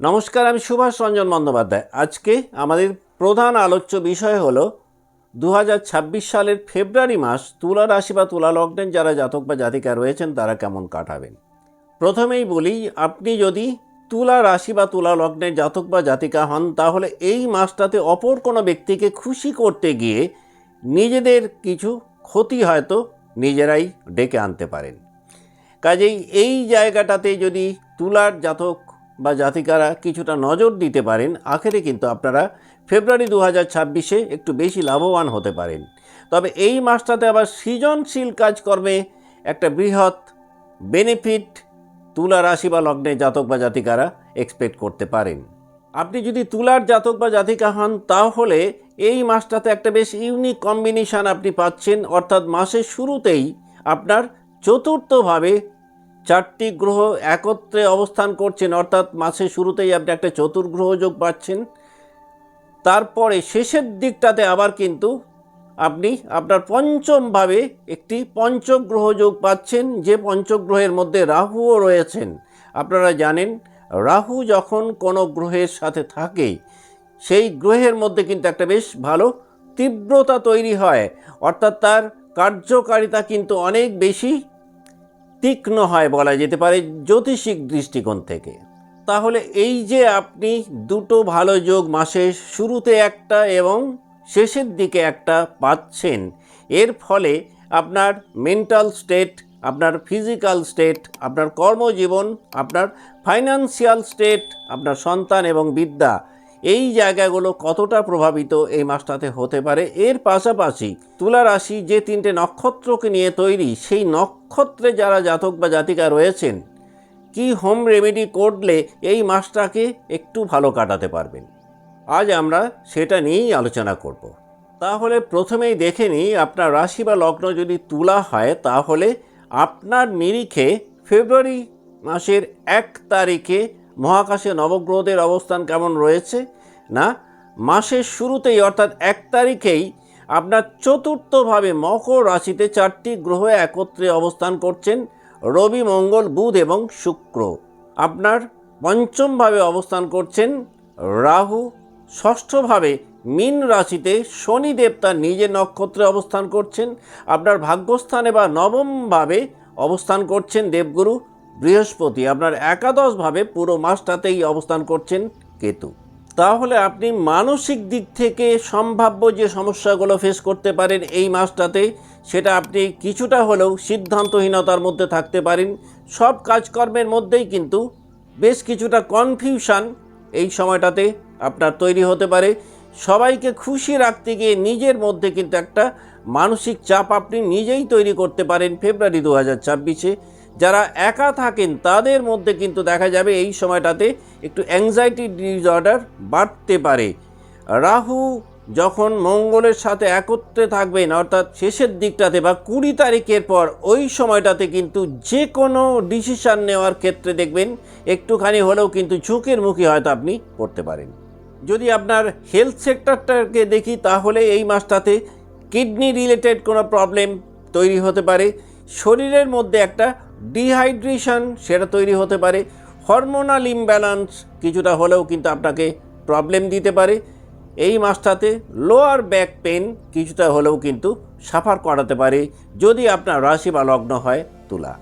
নমস্কার, আমি সুভাষ রঞ্জন বন্দ্যোপাধ্যায়। আজকে আমাদের প্রধান আলোচ্য বিষয় হলো দু হাজার ছাব্বিশ সালের ফেব্রুয়ারি মাস তুলা রাশি বা তুলা লগ্নের যারা জাতক বা জাতিকা রয়েছেন, তারা কেমন কাটাবেন? প্রথমেই বলি, আপনি যদি তুলা রাশি বা তুলা লগ্নের জাতক বা জাতিকা হন, তাহলে এই মাসটাতে অপর কোনো ব্যক্তিকে খুশি করতে গিয়ে নিজেদের কিছু ক্ষতি হয়তো নিজেরাই ডেকে আনতে পারেন। কাজেই এই জায়গাটাতে যদি তুলার জাতক বা জাতিকারা কিছুটা নজর দিতে পারেন, আখেরে কিন্তু আপনারা ফেব্রুয়ারি দু হাজার ছাব্বিশে একটু বেশি লাভবান হতে পারেন। তবে এই মাসটাতে আবার সৃজনশীল কাজকর্মে একটা বৃহৎ বেনিফিট তুলা রাশি বা লগ্নে জাতক বা জাতিকারা এক্সপেক্ট করতে পারেন। আপনি যদি তুলার জাতক বা জাতিকা হন, তাহলে এই মাসটাতে একটা বেশ ইউনিক কম্বিনেশান আপনি পাচ্ছেন, অর্থাৎ মাসের শুরুতেই আপনার চতুর্থভাবে চারটি গ্রহ একত্রে অবস্থান করছেন, অর্থাৎ মাসের শুরুতেই আপনি একটা চতুর্গ্রহ যোগ পাচ্ছেন। তারপরে শেষের দিকটাতে আবার কিন্তু আপনি আপনার পঞ্চমভাবে একটি পঞ্চগ্রহ যোগ পাচ্ছেন, যে পঞ্চগ্রহের মধ্যে রাহুও রয়েছেন। আপনারা জানেন, রাহু যখন কোনো গ্রহের সাথে থাকে, সেই গ্রহের মধ্যে কিন্তু একটা বেশ ভালো তীব্রতা তৈরি হয়। অর্থাৎ তার কার্যকারিতা কিন্তু অনেক বেশি তীক্ষ্ণ হয় বলা যেতে পারে জ্যোতিষিক দৃষ্টিকোণ থেকে। তাহলে এই যে আপনি দুটো ভালো যোগ মাসের শুরুতে একটা এবং শেষের দিকে একটা পাচ্ছেন, এর ফলে আপনার মেন্টাল স্টেট আপনার ফিজিক্যাল স্টেট আপনার কর্মজীবন, আপনার ফাইন্যান্সিয়াল স্টেট আপনার সন্তান এবং বিদ্যা এই জায়গাগুলো কতটা প্রভাবিত এই মাসটাতে হতে পারে? এর পাশাপাশি তুলা রাশি যে তিনটে নক্ষত্রকে নিয়ে তৈরি, সেই নক্ষত্রে যারা জাতক বা জাতিকা রয়েছেন, কি হোম রেমেডি করলে এই মাসটাকে একটু ভালো কাটাতে পারবেন? আজ আমরা সেটা নিয়েই আলোচনা করব। তাহলে প্রথমেই দেখে নিই, আপনার রাশি বা লগ্ন যদি তুলা হয়, তাহলে আপনার নিরিখে ফেব্রুয়ারি মাসের এক তারিখে মহাকাশে নবগ্রহদের অবস্থান কেমন রয়েছে? না, মাসের শুরুতেই অর্থাৎ এক তারিখেই আপনার চতুর্থভাবে মকর রাশিতে চারটি গ্রহ একত্রে অবস্থান করছেন রবি, মঙ্গল, বুধ এবং শুক্র। আপনার পঞ্চমভাবে অবস্থান করছেন রাহু। ষষ্ঠভাবে মীন রাশিতে শনিদেব তার নিজের নক্ষত্রে অবস্থান করছেন। আপনার ভাগ্যস্থানে বা নবমভাবে অবস্থান করছেন দেবগুরু। বৃহস্পতি আপনার একাদশভাবে পুরো মাসটাতেই অবস্থান করছেন কেতু। তাহলে আপনি মানসিক দিক থেকে সম্ভাব্য যে সমস্যাগুলো ফেস করতে পারেন এই মাসটাতে, সেটা আপনি কিছুটা হলেও সিদ্ধান্তহীনতার মধ্যে থাকতে পারেন। সব কাজকর্মের মধ্যেই কিন্তু বেশ কিছুটা কনফিউশন এই সময়টাতে আপনার তৈরি হতে পারে। সবাইকে খুশি রাখতে গিয়ে নিজের মধ্যে কিন্তু একটা মানসিক চাপ আপনি নিজেই তৈরি করতে পারেন ফেব্রুয়ারি দু হাজার ছাব্বিশে। যারা একা থাকেন, তাদের মধ্যে কিন্তু দেখা যাবে এই সময়টাতে একটু অ্যাংজাইটি ডিসঅর্ডার বাড়তে পারে। রাহু যখন মঙ্গলের সাথে একত্রে থাকবেন, অর্থাৎ শেষের দিকটাতে বা কুড়ি তারিখের পর, ওই সময়টাতে কিন্তু যে কোনো ডিসিশান নেওয়ার ক্ষেত্রে দেখবেন, একটুখানি হলেও কিন্তু ঝুঁকির মুখে হয়তো আপনি পড়তে পারেন। যদি আপনার হেলথ সেক্টরটাকে দেখি, তাহলে এই মাসটাতে কিডনি রিলেটেড কোনো প্রবলেম তৈরি হতে পারে। শরীরের মধ্যে একটা ডিহাইড্রেশন সেটা তৈরি হতে পারে। হরমোনাল ইমব্যালেন্স কিছুটা হলেও কিন্তু আপনাকে প্রবলেম দিতে পারে। এই মাসটাতে লোয়ার ব্যাক পেন কিছুটা হলেও কিন্তু সাফার করাতে পারে, যদি আপনার রাশি বা লগ্ন হয় তুলা।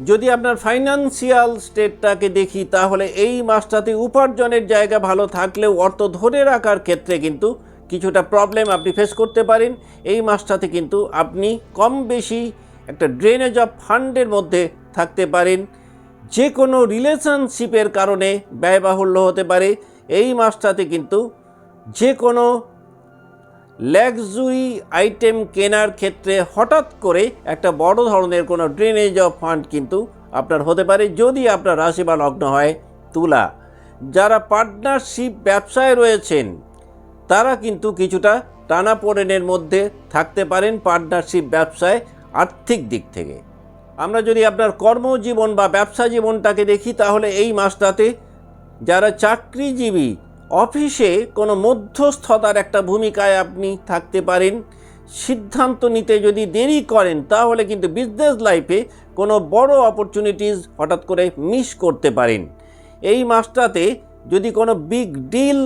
যদি আপনার ফাইন্যান্সিয়াল স্টেটটাকে দেখি, তাহলে এই মাসটাতে উপার্জনের জায়গা ভালো থাকলেও অর্থ ধরে রাখার ক্ষেত্রে কিন্তু কিছুটা প্রবলেম আপনি ফেস করতে পারেন। এই মাসটাতে কিন্তু আপনি কম বেশি একটা ড্রেনেজ অফ ফান্ডের মধ্যে থাকতে পারেন। যে কোনো রিলেশনশিপের কারণে ব্যয়বাহুল্য হতে পারে। এই মাসটাতে কিন্তু যে কোনো লাক্সুরি আইটেম কেনার ক্ষেত্রে হঠাৎ করে একটা বড় ধরনের কোনো ড্রেনেজ অফ ফান্ড কিন্তু আপনার হতে পারে। যদি আপনার রাশি বা লগ্ন হয় তুলা। যারা পার্টনারশিপ ব্যবসায় রয়েছেন, তারা কিন্তু কিছুটা টানাপোড়েনের মধ্যে থাকতে পারেন পার্টনারশিপ ব্যবসায়। আর্থিক দিক থেকে। আমরা যদি আপনার কর্মজীবন বা ব্যবসা জীবনটাকে দেখি, তাহলে এই মাসটাতে যারা চাকরিজীবী, অফিসে কোনো মধ্যস্থতার একটা ভূমিকায় আপনি থাকতে পারেন, সিদ্ধান্ত নিতে যদি দেরি করেন, তাহলে কিন্তু বিজনেস লাইফে কোনো বড় অপরচুনিটিস হঠাৎ করে মিস করতে পারেন। এই মাসটাতে যদি কোনো বিগ ডিল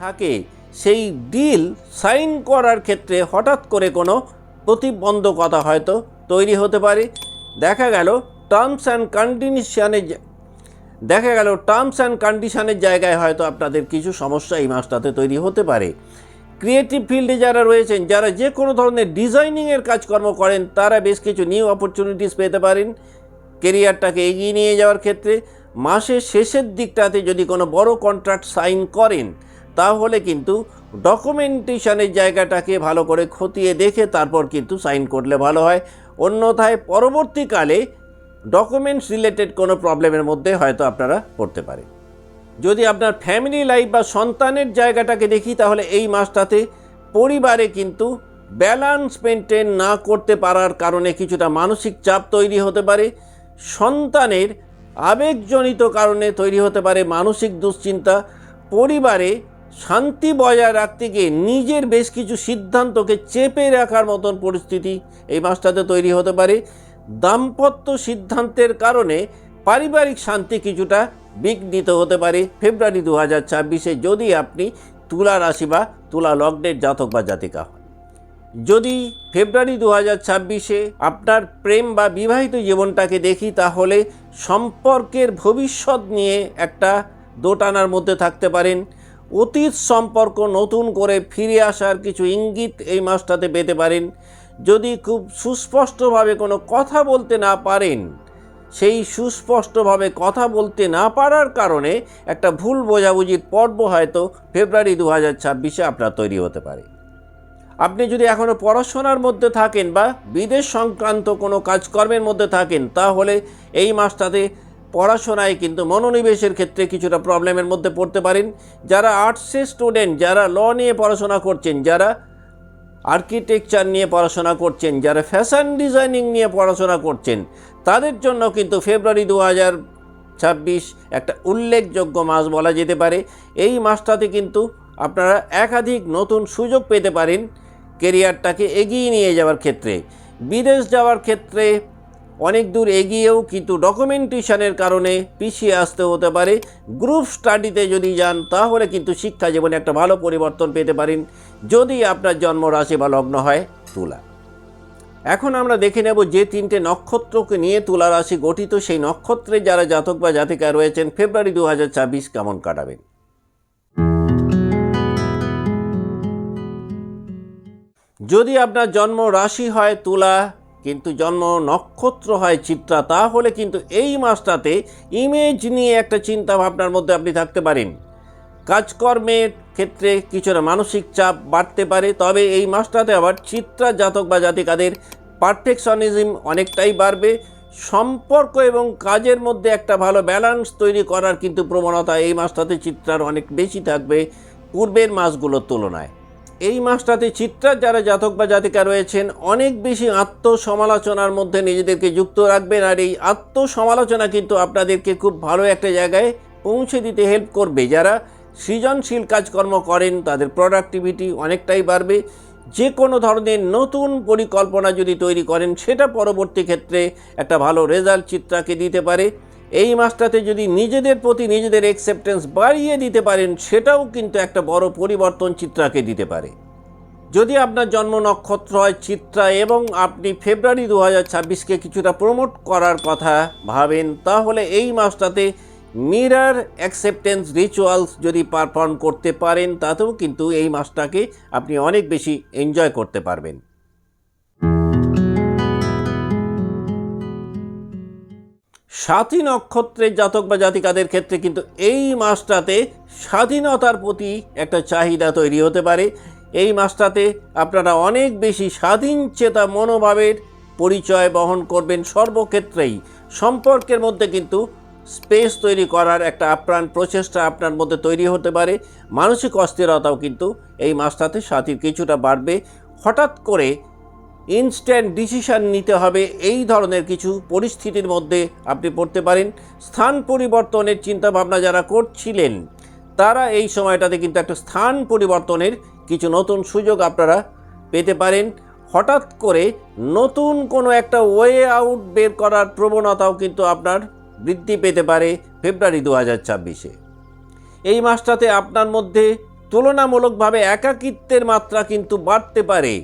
থাকে, সেই ডিল সাইন করার ক্ষেত্রে হঠাৎ করে কোনো প্রতিবন্ধকতা হয়তো তৈরি হতে পারে। দেখা গেল টার্মস অ্যান্ড কন্ডিশনের দেখা গেল টার্মস অ্যান্ড কন্ডিশনের জায়গায় হয়তো আপনাদের কিছু সমস্যা এই মাসটাতে তৈরি হতে পারে। ক্রিয়েটিভ ফিল্ডে যারা রয়েছেন, যারা যে কোনো ধরনের ডিজাইনিংয়ের কাজকর্ম করেন, তারা বেশ কিছু নিউ অপরচুনিটিস পেতে পারেন। কেরিয়ারটাকে এগিয়ে নিয়ে যাওয়ার ক্ষেত্রে মাসের শেষের দিকটাতে যদি কোনো বড় কন্ট্রাক্ট সাইন করেন, তাহলে কিন্তু ডকুমেন্টেশনের জায়গাটাকে ভালো করে খতিয়ে দেখে তারপর কিন্তু সাইন করলে ভালো হয়। অন্যথায় পরবর্তীকালে ডকুমেন্টস রিলেটেড কোনো প্রবলেমের মধ্যে হয়তো আপনারা পড়তে পারেন। যদি আপনার ফ্যামিলি লাইফ বা সন্তানের জায়গাটাকে দেখি, তাহলে এই মাসটাতে পরিবারে কিন্তু ব্যালান্স মেনটেন না করতে পারার কারণে কিছুটা মানসিক চাপ তৈরি হতে পারে। সন্তানের আবেগজনিত কারণে তৈরি হতে পারে মানসিক দুশ্চিন্তা। পরিবারে শান্তি বজায় রাখতে গিয়ে নিজের বেশ কিছু সিদ্ধান্তকে চেপে রাখার মতন পরিস্থিতি এই মাসটাতে তৈরি হতে পারে। দাম্পত্য সিদ্ধান্তের কারণে পারিবারিক শান্তি কিছুটা বিঘ্নিত হতে পারে ফেব্রুয়ারি দু হাজার ছাব্বিশে যদি আপনি তুলা রাশি বা তুলা লগ্নের জাতক বা জাতিকা হন। যদি ফেব্রুয়ারি দু হাজার ছাব্বিশে আপনার প্রেম বা বিবাহিত জীবনটাকে দেখি, তাহলে সম্পর্কের ভবিষ্যৎ নিয়ে একটা দোটানার মধ্যে থাকতে পারেন। অতীত সম্পর্ক নতুন করে ফিরে আসার কিছু ইঙ্গিত এই মাসটাতে পেতে পারেন। যদি খুব সুস্পষ্টভাবে কোনো কথা বলতে না পারেন, সেই সুস্পষ্টভাবে কথা বলতে না পারার কারণে একটা ভুল বোঝাবুঝির পর্ব হয়তো ফেব্রুয়ারি দু হাজার ছাব্বিশে আপনার তৈরি হতে পারে। আপনি যদি এখনও পড়াশোনার মধ্যে থাকেন বা বিদেশ সংক্রান্ত কোনো কাজকর্মের মধ্যে থাকেন, তাহলে এই মাসটাতে পড়াশোনায় কিন্তু মনোনিবেশের ক্ষেত্রে কিছুটা প্রবলেমের মধ্যে পড়তে পারেন। যারা আর্টসের স্টুডেন্ট, যারা ল নিয়ে পড়াশোনা করছেন, যারা আর্কিটেকচার নিয়ে পড়াশোনা করছেন, যারা ফ্যাশন ডিজাইনিং নিয়ে পড়াশোনা করছেন, তাদের জন্য কিন্তু ফেব্রুয়ারি দু হাজার ছাব্বিশ একটা উল্লেখযোগ্য মাস বলা যেতে পারে। এই মাসটাতে কিন্তু আপনারা একাধিক নতুন সুযোগ পেতে পারেন কেরিয়ারটাকে এগিয়ে নিয়ে যাওয়ার ক্ষেত্রে। বিদেশ যাওয়ার ক্ষেত্রে অনেক দূর এগিয়েও কিন্তু ডকুমেন্টেশনের কারণে পিছিয়ে আসতে হতে পারে। গ্রুপ স্টাডিতে যদি যান, তাহলে কিন্তু শিক্ষা জীবনে একটা ভালো পরিবর্তন পেতে পারেন, যদি আপনার জন্ম রাশি বা লগ্ন হয় তুলা। এখন আমরা দেখে নেব যে তিনটে নক্ষত্রকে নিয়ে তুলা রাশি গঠিত। সেই নক্ষত্রে যারা জাতক বা জাতিকা রয়েছেন ফেব্রুয়ারি দু হাজার ছাব্বিশ কেমন কাটাবেন? যদি আপনার জন্ম রাশি হয় তুলা কিন্তু জন্ম নক্ষত্র হয় চিত্রা, তাহলে কিন্তু এই মাসটাতে ইমেজ নিয়ে একটা চিন্তা ভাবনার মধ্যে আপনি থাকতে পারেন। কাজকর্মের ক্ষেত্রে কিছুটা মানসিক চাপ বাড়তে পারে, তবে এই মাসটাতে আবার চিত্রা জাতক বা জাতিকাদের পারফেকশনিজম অনেকটাই বাড়বে। সম্পর্ক এবং কাজের মধ্যে একটা ভালো ব্যালেন্স তৈরি করার কিন্তু প্রবণতা এই মাসটাতে চিত্রার অনেক বেশি থাকবে পূর্বের মাসগুলোর তুলনায়। এই মাসটাতে চিত্রার যারা জাতক বা জাতিকা রয়েছেন, অনেক বেশি আত্মসমালোচনার মধ্যে নিজেদেরকে যুক্ত রাখবেন আর এই আত্মসমালোচনা কিন্তু আপনাদেরকে খুব ভালো একটা জায়গায় পৌঁছে দিতে হেল্প করবে। যারা সৃজনশীল কাজকর্ম করেন, তাদের প্রোডাক্টিভিটি অনেকটাই বাড়বে। যে কোনো ধরনের নতুন পরিকল্পনা যদি তৈরি করেন, সেটা পরবর্তী ক্ষেত্রে একটা ভালো রেজাল্ট চিত্রাকে দিতে পারে। এই মাসটাতে যদি নিজেদের প্রতি নিজেদের অ্যাকসেপ্টেন্স বাড়িয়ে দিতে পারেন, সেটাও কিন্তু একটা বড় পরিবর্তন চিত্রাকে দিতে পারে। যদি আপনার জন্ম নক্ষত্র হয় চিত্রা এবং আপনি ফেব্রুয়ারি দু হাজার ছাব্বিশকে কিছুটা প্রমোট করার কথা ভাবেন, তাহলে এই মাসটাতে মিরার অ্যাকসেপ্টেন্স রিচুয়ালস যদি পারফর্ম করতে পারেন, তাতেও কিন্তু এই মাসটাকে আপনি অনেক বেশি এনজয় করতে পারবেন। সাথী নক্ষত্রের জাতক বা জাতিকাদের ক্ষেত্রে কিন্তু এই মাসটাতে স্বাধীনতার প্রতি একটা চাহিদা তৈরি হতে পারে। এই মাসটাতে আপনারা অনেক বেশি স্বাধীন চেতা মনোভাবের পরিচয় বহন করবেন সর্বক্ষেত্রেই। সম্পর্কের মধ্যে কিন্তু স্পেস তৈরি করার একটা আপ্রাণ প্রচেষ্টা আপনার মধ্যে তৈরি হতে পারে। মানসিক অস্থিরতাও কিন্তু এই মাসটাতে সাথীর কিছুটা বাড়বে। হঠাৎ করে ইনস্ট্যান্ট ডিসিশন নিতে হবে। এই ধরনের কিছু পরিস্থিতির মধ্যে আপনি পড়তে পারেন। স্থান পরিবর্তনের চিন্তাভাবনা যারা করছিলেন, তারা এই সময়টাতে কিন্তু একটা স্থান পরিবর্তনের কিছু নতুন সুযোগ আপনারা পেতে পারেন। হঠাৎ করে নতুন কোনো একটা ওয়ে আউট বের করার প্রবণতাও কিন্তু আপনার বৃদ্ধি পেতে পারে ফেব্রুয়ারি দু হাজার ছাব্বিশে। এই মাসটাতে আপনার মধ্যে তুলনামূলকভাবে একাকিত্বের মাত্রা কিন্তু বাড়তে পারে।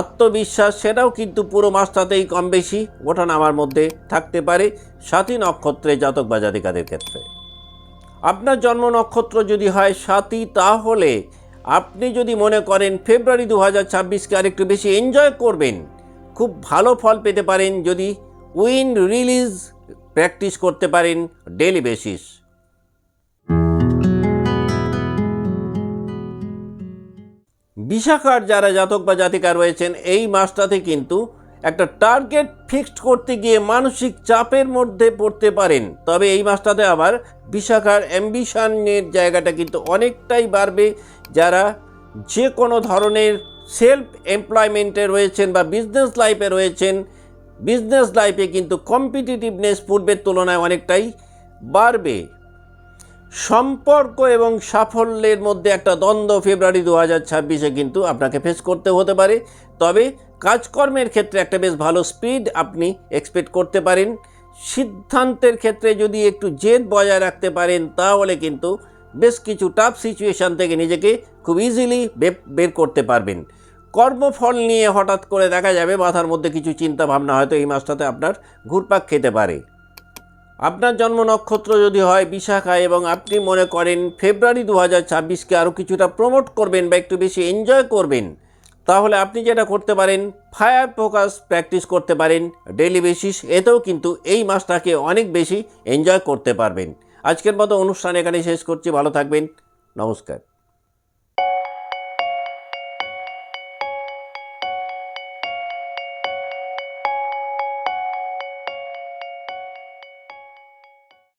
আত্মবিশ্বাস, সেটাও কিন্তু পুরো মাসটাতেই কম বেশি। ওঠানামার মধ্যে থাকতে পারে সাথী নক্ষত্রে জাতক বা জাতিকাদের ক্ষেত্রে। আপনার জন্ম নক্ষত্র যদি হয় সাথী তাহলে আপনি যদি মনে করেন ফেব্রুয়ারি দু হাজার ছাব্বিশকে আরেকটু বেশি এনজয় করবেন, খুব ভালো ফল পেতে পারেন যদি উইন রিলিজ প্র্যাকটিস করতে পারেন ডেলি বেসিস বিশাখার যারা জাতক বা জাতিকা রয়েছেন, এই মাসটাতে কিন্তু একটা টার্গেট ফিক্সড করতে গিয়ে মানসিক চাপের মধ্যে পড়তে পারেন। তবে এই মাসটাতে আবার বিশাখার অ্যাম্বিশনের জায়গাটা কিন্তু অনেকটাই বাড়বে। যারা যে কোনো ধরনের সেলফ এমপ্লয়মেন্টে রয়েছেন বা বিজনেস লাইফে রয়েছেন বিজনেস লাইফে কিন্তু কম্পিটিটিভনেস পূর্বের তুলনায় অনেকটাই বাড়বে। সম্পর্ক এবং সাফল্যের মধ্যে একটা দ্বন্দ্ব ফেব্রুয়ারি দু হাজার ছাব্বিশে কিন্তু আপনাকে ফেস করতে হতে পারে। তবে কাজকর্মের ক্ষেত্রে একটা বেশ ভালো স্পিড আপনি এক্সপেক্ট করতে পারেন। সিদ্ধান্তের ক্ষেত্রে যদি একটু জেদ বজায় রাখতে পারেন, তাহলে কিন্তু বেশ কিছু টাফ সিচুয়েশান থেকে নিজেকে খুব ইজিলি বের করতে পারবেন। কর্মফল নিয়ে হঠাৎ করে দেখা যাবে, মাথার মধ্যে কিছু চিন্তা ভাবনা হয়তো এই মাসটাতে আপনার ঘুরপাক খেতে পারে। আপনার জন্ম নক্ষত্র যদি হয় বিশাখা এবং আপনি মনে করেন ফেব্রুয়ারি দু হাজার ছাব্বিশকে আরও কিছুটা প্রমোট করবেন বা একটু বেশি এনজয় করবেন, তাহলে আপনি যেটা করতে পারেন ফায়ার ফোকাস প্র্যাকটিস করতে পারেন ডেলি বেসিস এতেও কিন্তু এই মাসটাকে অনেক বেশি এনজয় করতে পারবেন। আজকের মতো অনুষ্ঠান এখানে শেষ করছি, ভালো থাকবেন, নমস্কার।